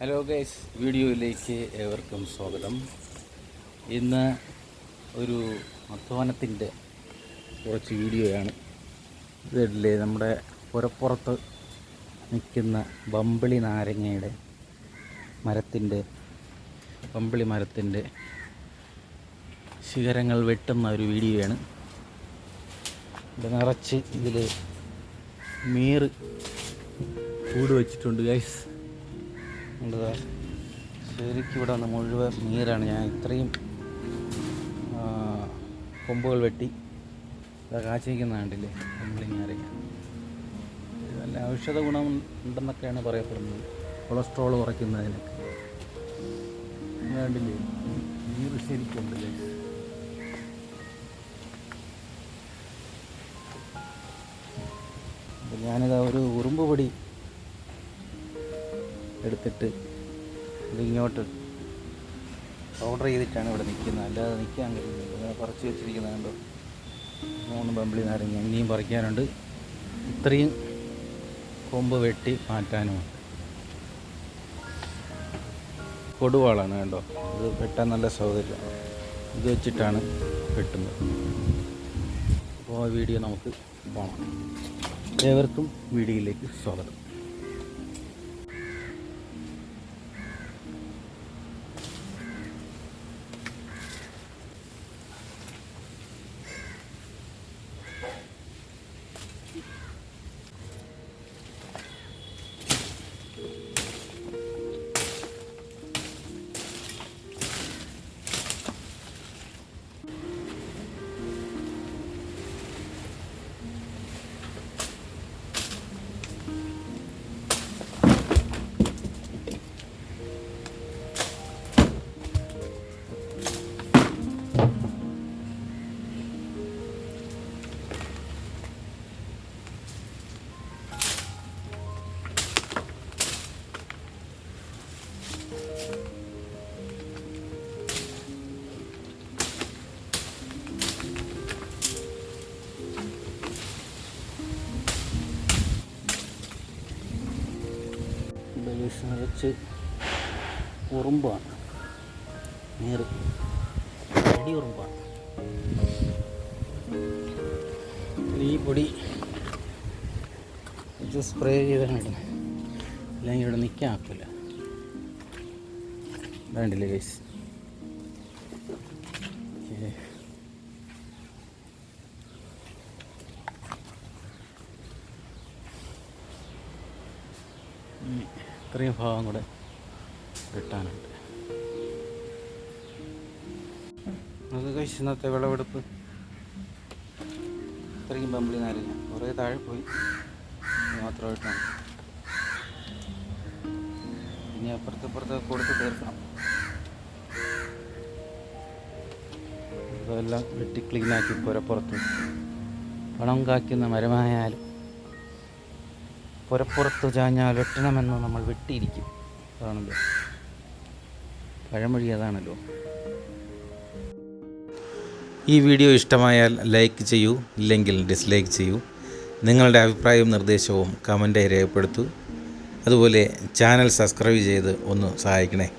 Hello guys വീഡിയോയിലേക്ക് ഏവർക്കും സ്വാഗതം. ഇന്ന് ഒരു അധ്വാനത്തിന്റെ കുറച്ച് വീഡിയോയാണ്. ഇതില്ലേ നമ്മുടെ പുരപ്പുറത്ത് നിൽക്കുന്ന ബമ്പിളി നാരങ്ങയുടെ മരത്തിന്റെ ബമ്പിളി മരത്തിന്റെ ശിഖരങ്ങൾ വെട്ടുന്ന ഒരു വീഡിയോയാണ്. ഇത് നിറച്ച് ഇതിൽ മീറ് കൂട് വെച്ചിട്ടുണ്ട് ഗൈസ് ഉണ്ടതാ. ശരിക്കും ഇവിടെ വന്ന് മുഴുവൻ നീരാണ്. ഞാൻ ഇത്രയും കൊമ്പുകൾ വെട്ടി ഇതാ കാച്ചിരിക്കുന്ന കണ്ടില്ലേ? നല്ല ഔഷധ ഗുണം ഉണ്ടെന്നൊക്കെയാണ് പറയപ്പെടുന്നത്. കൊളസ്ട്രോൾ കുറയ്ക്കുന്നതിനൊക്കെ. കണ്ടില്ലേ? നീര് ശരിക്കുണ്ട് ഗൈസ് ഞാനിതാ ഒരു ഉറുമ്പ് പൊടി എടുത്തിട്ട് ഇങ്ങോട്ട് ഓർഡർ ചെയ്തിട്ടാണ് ഇവിടെ നിൽക്കുന്നത്. അല്ലാതെ നിൽക്കാൻ കഴിയുന്നത് ഇങ്ങനെ പറിച്ച് കണ്ടോ? മൂന്ന് ബമ്പിളി നാരങ്ങ ഇനിയും പറിക്കാനുണ്ട്. ഇത്രയും കൊമ്പ് വെട്ടി മാറ്റാനുമുണ്ട് കൊടുവാളാണ് കണ്ടോ? ഇത് വെട്ടാൻ നല്ല സൗകര്യം. ഇത് വെച്ചിട്ടാണ് വെട്ടുന്നത്. അപ്പോൾ ആ വീഡിയോ നമുക്ക് പോകണം ഏവർക്കും വീഡിയോയിലേക്ക് സ്വാഗതം. ബേസ് നിറച്ച് ഉറുമ്പാണ്. നീറ്. അടി ഉറുമ്പാണ്. ഈ പൊടി സ്പ്രേ ചെയ്താണ് ഇടുന്നത് അല്ലെങ്കിൽ ഇവിടെ നിൽക്കാൻ ആക്കില്ല വേണ്ടില്ലേ ഗൈസ്. ഇത്രയും ഭാഗം കൂടെ വെട്ടാനുണ്ട് നമുക്ക് കഴിച്ച് ഇന്നത്തെ വിളവെടുപ്പ് ഇത്രയും പമ്പിളി നാരങ്ങ കുറേ താഴെ പോയി. മാത്രമായിട്ടാണ്. ഇനി അപ്പുറത്തപ്പുറത്ത് കൊടുത്ത് തീർക്കണം. ഇതെല്ലാം വെട്ടി ക്ലീനാക്കി പുരപ്പുറത്ത് പണം കാക്കുന്ന മരമായാലും പുരപ്പുറത്ത് ചാഞ്ഞാൽ വെട്ടണമെന്ന് നമ്മൾ വെട്ടിയിരിക്കും. അതാണല്ലോ. പഴമൊഴി അതാണല്ലോ. ഈ വീഡിയോ ഇഷ്ടമായാൽ ലൈക്ക് ചെയ്യൂ ഇല്ലെങ്കിൽ ഡിസ്ലൈക്ക് ചെയ്യൂ. നിങ്ങളുടെ അഭിപ്രായവും നിർദ്ദേശവും കമന്റായി രേഖപ്പെടുത്തൂ. അതുപോലെ ചാനൽ സബ്സ്ക്രൈബ് ചെയ്ത് ഒന്ന് സഹായിക്കണേ.